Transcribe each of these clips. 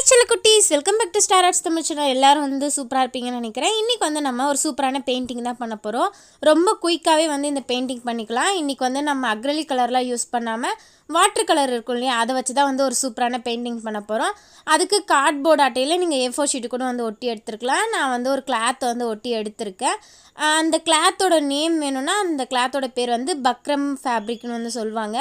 Hi சில குட்டீஸ். Welcome back to star arts Tamil channel எல்லாரும் வந்து சூப்பராக இருப்பீங்கன்னு நினைக்கிறேன். இன்றைக்கி வந்து நம்ம ஒரு சூப்பரான பெயிண்டிங் தான் பண்ண போகிறோம் ரொம்ப குயிக்காகவே வந்து இந்த பெயிண்டிங் பண்ணிக்கலாம். இன்றைக்கி வந்து நம்ம அக்ரலி கலர்லாம் யூஸ் பண்ணாமல் வாட்டர் கலர் இருக்கும் இல்லையா? அதை வச்சு தான் வந்து ஒரு சூப்பரான பெயிண்டிங் பண்ண போகிறோம் அதுக்கு கார்ட்போர்ட் அட்டையில் நீங்கள் ஏ ஃபோர் ஷீட்டு கூட வந்து ஒட்டி எடுத்துருக்கலாம். நான் வந்து ஒரு கிளாத் வந்து ஒட்டி எடுத்திருக்கேன். அந்த கிளாத்தோட நேம் வேணும்னா அந்த கிளாத்தோட பேர் வந்து பக்ரம் ஃபேப்ரிக்னு வந்து சொல்லுவாங்க.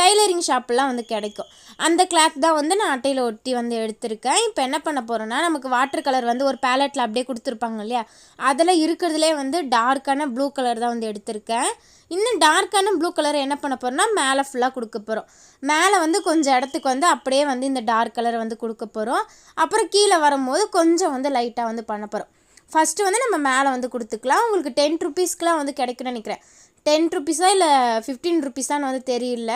டைலரிங் ஷாப்லாம் வந்து கிடைக்கும். அந்த கிளாத் தான் வந்து நான் அட்டையில் ஒட்டி வந்து எடுத்திருக்கேன். இப்போ என்ன பண்ண போகிறேன்னா நமக்கு வாட்டர் கலர் வந்து ஒரு பேலட்டில் அப்படியே கொடுத்துருப்பாங்க இல்லையா? அதில் இருக்கிறதுலே வந்து டார்க்கான ப்ளூ கலர் தான் வந்து எடுத்திருக்கேன். இன்னும் டார்க்கான ப்ளூ கலர் என்ன பண்ண போகிறோம்னா மேலே ஃபுல்லாக கொடுக்க போகிறோம் மேலே வந்து கொஞ்சம் இடத்துக்கு வந்து அப்படியே வந்து இந்த டார்க் கலரை வந்து கொடுக்க போகிறோம் அப்புறம் கீழே வரும்போது கொஞ்சம் வந்து லைட்டாக வந்து பண்ண போகிறோம் ஃபஸ்ட்டு வந்து நம்ம மேலே வந்து கொடுத்துக்கலாம். உங்களுக்கு டென் ருபீஸ்க்குலாம் வந்து கிடைக்கும்னு நினைக்கிறேன். டென் ருபீஸா இல்லை ஃபிஃப்டீன் ருபீஸான்னு வந்து தெரியல.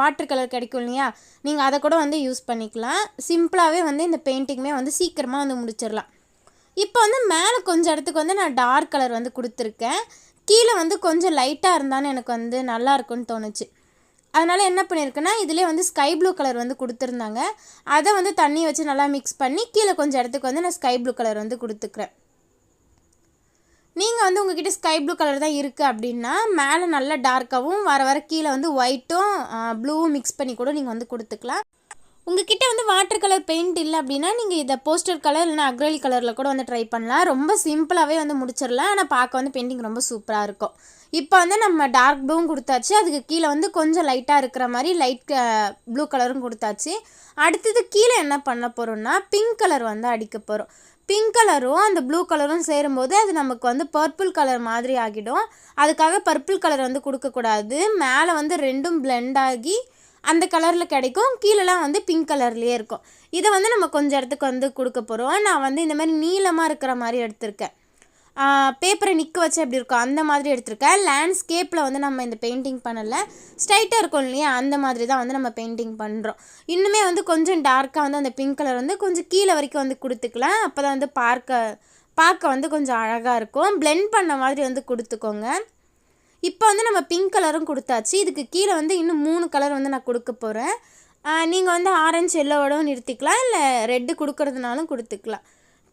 வாட்டர் கலர் கிடைக்கும் இல்லையா? நீங்கள் அதை கூட வந்து யூஸ் பண்ணிக்கலாம். சிம்பிளாகவே வந்து இந்த பெயிண்டிங்குமே வந்து சீக்கிரமாக வந்து முடிச்சிடலாம். இப்போ வந்து மேலே கொஞ்சம் இடத்துக்கு வந்து நான் டார்க் கலர் வந்து கொடுத்துருக்கேன். கீழே வந்து கொஞ்சம் லைட்டாக இருந்தாலும் எனக்கு வந்து நல்லா இருக்கும்னு தோணுச்சு. அதனால் என்ன பண்ணியிருக்கேன்னா இதிலே வந்து ஸ்கை ப்ளூ கலர் வந்து கொடுத்துருந்தாங்க. அதை வந்து தண்ணி வச்சு நல்லா மிக்ஸ் பண்ணி கீழே கொஞ்சம் இடத்துக்கு வந்து நான் ஸ்கை ப்ளூ கலர் வந்து கொடுத்துக்கிறேன். நீங்கள் வந்து உங்ககிட்ட ஸ்கை ப்ளூ கலர் தான் இருக்குது அப்படின்னா மேலே நல்லா டார்க்காகவும் வர வர கீழே வந்து ஒயிட்டும் ப்ளூவும் மிக்ஸ் பண்ணி கூட நீங்கள் வந்து கொடுத்துக்கலாம். உங்ககிட்ட வந்து வாட்டர் கலர் பெயிண்ட் இல்லை அப்படின்னா நீங்கள் இதை போஸ்டர் கலர் இல்லைனா அக்ரலி கலரில் கூட வந்து ட்ரை பண்ணலாம். ரொம்ப சிம்பிளாகவே வந்து முடிச்சிடலாம். ஆனால் பார்க்க வந்து பெயிண்டிங் ரொம்ப சூப்பராக இருக்கும். இப்போ வந்து நம்ம டார்க் ப்ளூவும் கொடுத்தாச்சு. அதுக்கு கீழே வந்து கொஞ்சம் லைட்டாக இருக்கிற மாதிரி லைட் ப்ளூ கலரும் கொடுத்தாச்சு. அடுத்தது கீழே என்ன பண்ண போகிறோம்னா பிங்க் கலர் வந்து அடிக்க போகிறோம் பிங்க் கலரும் அந்த ப்ளூ கலரும் சேரும்போது அது நமக்கு வந்து பர்பிள் கலர் மாதிரி ஆகிடும். அதுக்காக பர்பிள் கலர் வந்து கொடுக்கக்கூடாது. மேலே வந்து ரெண்டும் பிளெண்ட் ஆகி அந்த கலரில் கிடைக்கும். கீழெலாம் வந்து பிங்க் கலர்லேயே இருக்கும். இதை வந்து நம்ம கொஞ்சம் இடத்துக்கு வந்து கொடுக்க போகிறோம் நான் வந்து இந்த மாதிரி நீளமாக இருக்கிற மாதிரி எடுத்திருக்கேன். பேப்பரை நிற்க வச்சு எப்படி இருக்கும்? அந்த மாதிரி எடுத்திருக்கேன். லேண்ட்ஸ்கேப்பில் வந்து நம்ம இந்த பெயிண்டிங் பண்ணலை. ஸ்ட்ரைட்டாக இருக்கும் இல்லையா? அந்த மாதிரி தான் வந்து நம்ம பெயிண்டிங் பண்ணுறோம் இன்னுமே வந்து கொஞ்சம் டார்க்காக வந்து அந்த பிங்க் கலர் வந்து கொஞ்சம் கீழே வரைக்கும் வந்து கொடுத்துக்கலாம். அப்போ தான் வந்து பார்க்க பார்க்க வந்து கொஞ்சம் அழகாக இருக்கும். பிளெண்ட் பண்ண மாதிரி வந்து கொடுத்துக்கோங்க. இப்போ வந்து நம்ம பிங்க் கலரும் கொடுத்தாச்சு. இதுக்கு கீழே வந்து இன்னும் மூணு கலர் வந்து நான் கொடுக்க போகிறேன் நீங்கள் வந்து ஆரஞ்சு எல்லோவோடவும் நிறுத்திக்கலாம். இல்லை ரெட்டு கொடுக்கறதுனாலும் கொடுத்துக்கலாம்.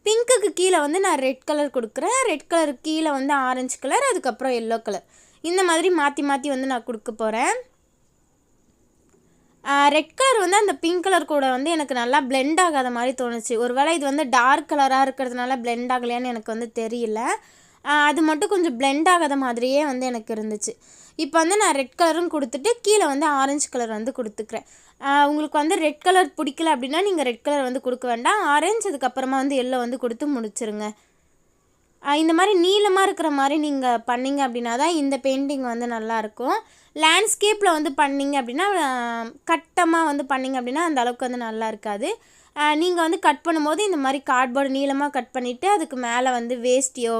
பிங்க்குக்கு கீழே வந்து நான் ரெட் கலர் கொடுக்குறேன். ரெட் கலருக்கு கீழே வந்து ஆரஞ்சு கலர் அதுக்கப்புறம் எல்லோ கலர். இந்த மாதிரி மாற்றி மாற்றி வந்து நான் கொடுக்க போகிறேன் ரெட் கலர் வந்து அந்த பிங்க் கலர் கூட வந்து எனக்கு நல்லா பிளெண்ட் ஆகாத மாதிரி தோணுச்சு. ஒருவேளை இது வந்து டார்க் கலராக இருக்கிறதுனால பிளெண்ட் ஆகலையான்னு எனக்கு வந்து தெரியல. அது மட்டும் கொஞ்சம் பிளெண்ட் ஆகாத மாதிரியே வந்து எனக்கு இருந்துச்சு. இப்போ வந்து நான் ரெட் கலரும் கொடுத்துட்டு கீழே வந்து ஆரஞ்சு கலர் வந்து கொடுத்துக்கிறேன். உங்களுக்கு வந்து ரெட் கலர் பிடிக்கல அப்படின்னா நீங்கள் ரெட் கலர் வந்து கொடுக்க வேண்டாம். ஆரஞ்சு அதுக்கப்புறமா வந்து எல்லோ வந்து கொடுத்து முடிச்சிருங்க. இந்த மாதிரி நீளமாக இருக்கிற மாதிரி நீங்கள் பண்ணீங்க அப்படின்னா தான் இந்த பெயிண்டிங் வந்து நல்லாயிருக்கும் லேண்ட்ஸ்கேப்பில் வந்து பண்ணீங்க அப்படின்னா கட்டமாக வந்து பண்ணிங்க அப்படின்னா அந்த அளவுக்கு வந்து நல்லா இருக்காது. நீங்கள் வந்து கட் பண்ணும்போது இந்த மாதிரி கார்ட்போர்டு நீளமாக கட் பண்ணிவிட்டு அதுக்கு மேலே வந்து வேஸ்டியோ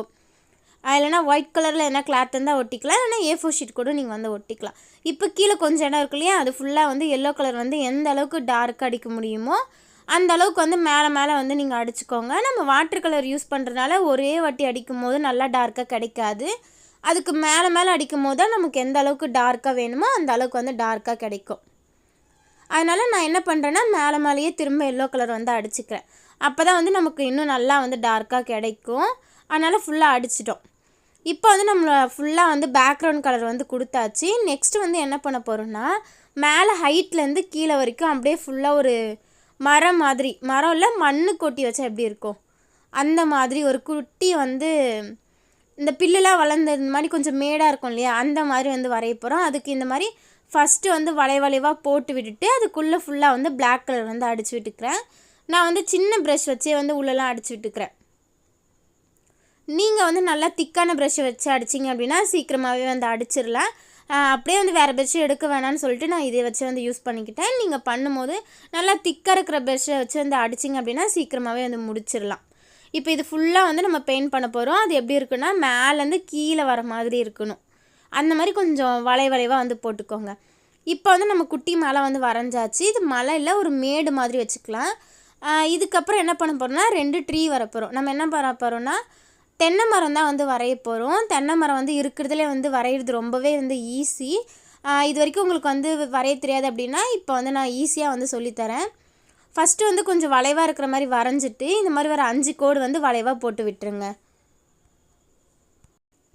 இல்லைனா ஒயிட் கலரில் என்ன கிளாத் இருந்தால் ஒட்டிக்கலாம். இல்லைனா ஏ ஃபோர் ஷீட் கூட நீங்கள் வந்து ஒட்டிக்கலாம். இப்போ கீழே கொஞ்சம் இடம் இருக்கு இல்லையா? அது ஃபுல்லாக வந்து எல்லோ கலர் வந்து எந்த அளவுக்கு டார்க் அடிக்க முடியுமோ அந்த அளவுக்கு வந்து மேலே மேலே வந்து நீங்கள் அடிச்சுக்கோங்க. நம்ம வாட்டர் கலர் யூஸ் பண்ணுறதுனால ஒரே வாட்டி அடிக்கும் போது நல்லா டார்க்காக கிடைக்காது. அதுக்கு மேலே மேலே அடிக்கும் போது தான் நமக்கு எந்த அளவுக்கு டார்க்காக வேணுமோ அந்த அளவுக்கு வந்து டார்க்காக கிடைக்கும். அதனால் நான் என்ன பண்ணுறேன்னா மேலே மேலேயே திரும்ப எல்லோ கலர் வந்து அடிச்சுக்கிறேன். அப்போ தான் வந்து நமக்கு இன்னும் நல்லா வந்து டார்க்காக கிடைக்கும். அதனால் ஃபுல்லாக அடிச்சிட்டோம். இப்போ வந்து நம்மளை ஃபுல்லாக வந்து பேக்ரவுண்ட் கலர் வந்து கொடுத்தாச்சு. நெக்ஸ்ட்டு வந்து என்ன பண்ண போகிறோம்னா மேலே ஹைட்லேருந்து கீழே வரைக்கும் அப்படியே ஃபுல்லாக ஒரு மரம் மாதிரி மரம் இல்லை மண்ணு கொட்டி வச்சா எப்படி இருக்கும்? அந்த மாதிரி ஒரு குட்டி வந்து இந்த பில்லுலாம் வளர்ந்தது இந்த மாதிரி கொஞ்சம் மேடாக இருக்கும் இல்லையா? அந்த மாதிரி வந்து வரைய போகிறோம் அதுக்கு இந்த மாதிரி ஃபஸ்ட்டு வந்து வளை வளைவாக போட்டு விட்டுட்டு அதுக்குள்ளே ஃபுல்லாக வந்து பிளாக் கலர் வந்து அடிச்சு விட்டுக்கிறேன். நான் வந்து சின்ன ப்ரஷ் வச்சே வந்து உள்ளெல்லாம் அடிச்சு விட்டுக்கிறேன். நீங்கள் வந்து நல்லா திக்கான ப்ரஷ்ஷை வச்சு அடிச்சிங்க அப்படின்னா சீக்கிரமாகவே வந்து அடிச்சிடலாம் அப்படியே வந்து வேறு ப்ரெஷ்ஷு எடுக்க வேணாம்னு சொல்லிட்டு நான் இதை வச்சு வந்து யூஸ் பண்ணிக்கிட்டேன். நீங்கள் பண்ணும்போது நல்லா திக்காக இருக்கிற ப்ரெஷ்ஷை வச்சு வந்து அடிச்சிங்க அப்படின்னா சீக்கிரமாகவே வந்து முடிச்சிடலாம் இப்போ இது ஃபுல்லாக வந்து நம்ம பெயிண்ட் பண்ண போகிறோம் அது எப்படி இருக்குன்னா மேலேருந்து கீழே வர மாதிரி இருக்கணும். அந்த மாதிரி கொஞ்சம் வளை வளைவாக வந்து போட்டுக்கோங்க. இப்போ வந்து நம்ம குட்டி மலை வந்து வரைஞ்சாச்சு. இது மலை இல்லை ஒரு மேடு மாதிரி வச்சுக்கலாம். இதுக்கப்புறம் என்ன பண்ண போகிறோம்னா ரெண்டு ட்ரீ வரப்போகிறோம் நம்ம என்ன பண்ண போகிறோம்னா தென்னை மரம் தான் வந்து வரைய போகிறோம் தென்னை மரம் வந்து இருக்கிறதுலே வந்து வரைகிறது ரொம்பவே வந்து ஈஸி இது வரைக்கும் உங்களுக்கு வந்து வரைய தெரியாது அப்படின்னா இப்போ வந்து நான் ஈஸியாக வந்து சொல்லித்தரேன் ஃபஸ்ட்டு வந்து கொஞ்சம் வளைவாக இருக்கிற மாதிரி வரைஞ்சிட்டு இந்த மாதிரி ஒரு அஞ்சு கோடு வந்து வளைவாக போட்டு விட்டுருங்க.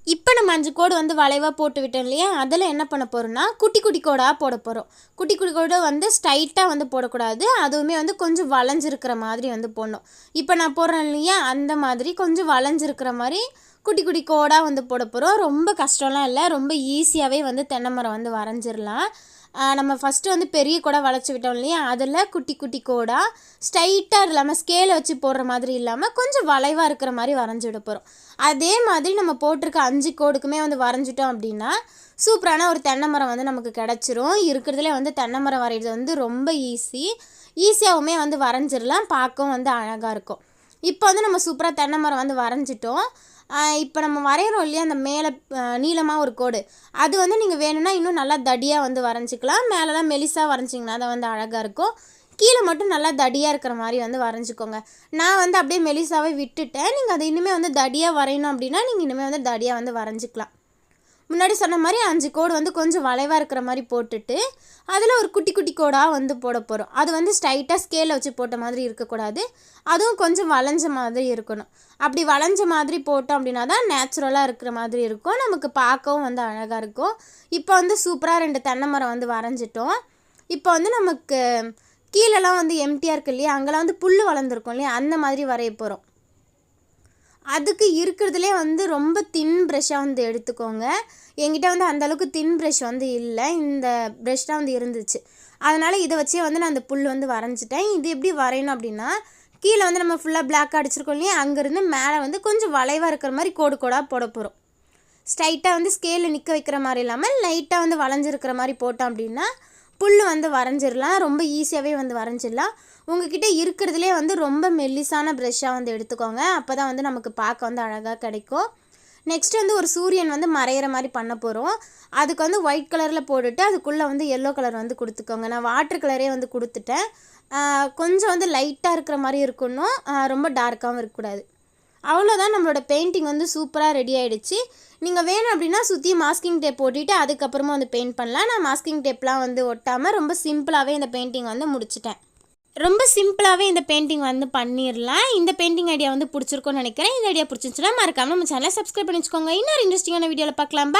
இப்போ நம்ம அஞ்சு கோடு வந்து வளைவாக போட்டு விட்டோம் இல்லையா? அதில் என்ன பண்ண போகிறோம்னா குட்டி குட்டி கோடாக போட போகிறோம் குட்டி குட்டி கோடை வந்து ஸ்ட்ரைட்டாக வந்து போடக்கூடாது. அதுவுமே வந்து கொஞ்சம் வளைஞ்சிருக்கிற மாதிரி வந்து போடணும். இப்போ நான் போடுறேன் இல்லையா? அந்த மாதிரி கொஞ்சம் வளைஞ்சிருக்கிற மாதிரி குட்டி குட்டி கோடாக வந்து போட போகிறோம் ரொம்ப கஷ்டம்லாம் இல்லை. ரொம்ப ஈஸியாகவே வந்து தென்னை மரம் வந்து வரைஞ்சிடலாம் நம்ம ஃபஸ்ட்டு வந்து பெரிய கூட வளைச்சி விட்டோம் இல்லையா? அதில் குட்டி குட்டி கோடாக ஸ்ட்ரைட்டாக இல்லாமல் ஸ்கேலை வச்சு போடுற மாதிரி இல்லாமல் கொஞ்சம் வளைவாக இருக்கிற மாதிரி வரைஞ்சி விட போகிறோம் அதே மாதிரி நம்ம போட்டிருக்க அஞ்சு கோடுக்குமே வந்து வரைஞ்சிட்டோம் அப்படின்னா சூப்பரான ஒரு தென்னை மரம் வந்து நமக்கு கிடச்சிரும். இருக்கிறதுலே வந்து தென்னை மரம் வரைகிறது வந்து ரொம்ப ஈஸி ஈஸியாகவுமே வந்து வரைஞ்சிடலாம். பார்க்கவும் வந்து அழகாக இருக்கும். இப்போ வந்து நம்ம சூப்பராக தென்னை மரம் வந்து வரைஞ்சிட்டோம். இப்போ நம்ம வரைகிறோம் இல்லையா அந்த மேலே நீளமாக ஒரு கோடு. அது வந்து நீங்கள் வேணும்னா இன்னும் நல்லா தடியாக வந்து வரைஞ்சிக்கலாம். மேலெலாம் மெலிசாக வரைஞ்சிங்கன்னா அதை வந்து அழகாக இருக்கும். கீழே மட்டும் நல்லா தடியாக இருக்கிற மாதிரி வந்து வரைஞ்சிக்கோங்க. நான் வந்து அப்படியே மெலிசாவே விட்டுட்டேன். நீங்கள் அதை இனிமேல் வந்து தடியாக வரையணும் அப்படின்னா நீங்கள் இனிமேல் வந்து தடியாக வந்து வரைஞ்சிக்கலாம். முன்னாடி சொன்ன மாதிரி அஞ்சு கோடு வந்து கொஞ்சம் வளைவாக இருக்கிற மாதிரி போட்டுட்டு அதில் ஒரு குட்டி குட்டி கோடாக வந்து போட போகிறோம் அது வந்து ஸ்ட்ரைட்டாக ஸ்கேலில் வச்சு போட்ட மாதிரி இருக்கக்கூடாது. அதுவும் கொஞ்சம் வளைஞ்ச மாதிரி இருக்கணும். அப்படி வளைஞ்ச மாதிரி போட்டோம் அப்படின்னா தான் நேச்சுரலாக இருக்கிற மாதிரி இருக்கும். நமக்கு பார்க்கவும் வந்து அழகாக இருக்கும். இப்போ வந்து சூப்பராக ரெண்டு தென்னை மரம் வந்து வரைஞ்சிட்டோம். இப்போ வந்து நமக்கு கீழெல்லாம் வந்து எம்டியாக இருக்கு இல்லையா? அங்கெல்லாம் வந்து புல் வளர்ந்துருக்கும் இல்லையா? அந்த மாதிரி வரைய போகிறோம் அதுக்கு இருக்கிறதுலே வந்து ரொம்ப தின் ப்ரெஷ்ஷாக வந்து எடுத்துக்கோங்க. என்கிட்ட வந்து அந்த அளவுக்கு தின் ப்ரெஷ் வந்து இல்லை. இந்த ப்ரெஷ் தான் வந்து இருந்துச்சு. அதனால் இதை வச்சே வந்து நான் அந்த புல் வந்து வரைஞ்சிட்டேன். இது எப்படி வரையணும் அப்படின்னா கீழே வந்து நம்ம ஃபுல்லாக பிளாக் அடிச்சிருக்கோம் இல்லையா? அங்கேருந்து மேலே வந்து கொஞ்சம் வளைவாக இருக்கிற மாதிரி கோடு கோடாக போட போகிறோம் ஸ்ட்ரைட்டாக வந்து ஸ்கேலில் நிற்க வைக்கிற மாதிரி இல்லாமல் லைட்டாக வந்து வளைஞ்சிருக்கிற மாதிரி போட்டோம் அப்படின்னா புல் வந்து வரைஞ்சிடலாம். ரொம்ப ஈஸியாகவே வந்து வரைஞ்சிடலாம். உங்ககிட்ட இருக்கிறதுலே வந்து ரொம்ப மெல்லிசான ப்ரெஷ்ஷாக வந்து எடுத்துக்கோங்க. அப்போ தான் வந்து நமக்கு பார்க்க வந்து அழகாக கிடைக்கும். நெக்ஸ்ட் வந்து ஒரு சூரியன் வந்து மறையிற மாதிரி பண்ண போகிறோம் அதுக்கு வந்து ஒயிட் கலரில் போட்டுட்டு அதுக்குள்ளே வந்து எல்லோ கலர் வந்து கொடுத்துக்கோங்க. நான் வாட்டர் கலரே வந்து கொடுத்துட்டேன். கொஞ்சம் வந்து லைட்டாக இருக்கிற மாதிரி இருக்கணும். ரொம்ப டார்க்காகவும் இருக்கக்கூடாது. அவ்வளோதான் நம்மளோட பெயிண்டிங் வந்து சூப்பராக ரெடி ஆகிடுச்சு நீங்கள் வேணும் அப்படின்னா சுற்றி மாஸ்கிங் டேப் போட்டுட்டு அதுக்கப்புறமா வந்து பெயிண்ட் பண்ணலாம். நான் மாஸ்கிங் டேப்லாம் வந்து ஒட்டாமல் ரொம்ப சிம்பிளாகவே இந்த பெயிண்டிங் வந்து முடிச்சிட்டேன். ரொம்ப சிம்பிளாகவே இந்த பெயிண்டிங் வந்து பண்ணிடலாம் இந்த பெயிண்டிங் ஐடியா வந்து பிடிச்சிருக்கோன்னு நினைக்கிறேன். இந்த ஐடியா பிடிச்சிருந்துச்சுன்னா மறக்காமல் நம்ம சேனலை சப்ஸ்கிரைப் பண்ணி வச்சுக்கோங்க இன்னொரு இன்ட்ரெஸ்டிங்கான வீடியோவில் பார்க்கலாம்.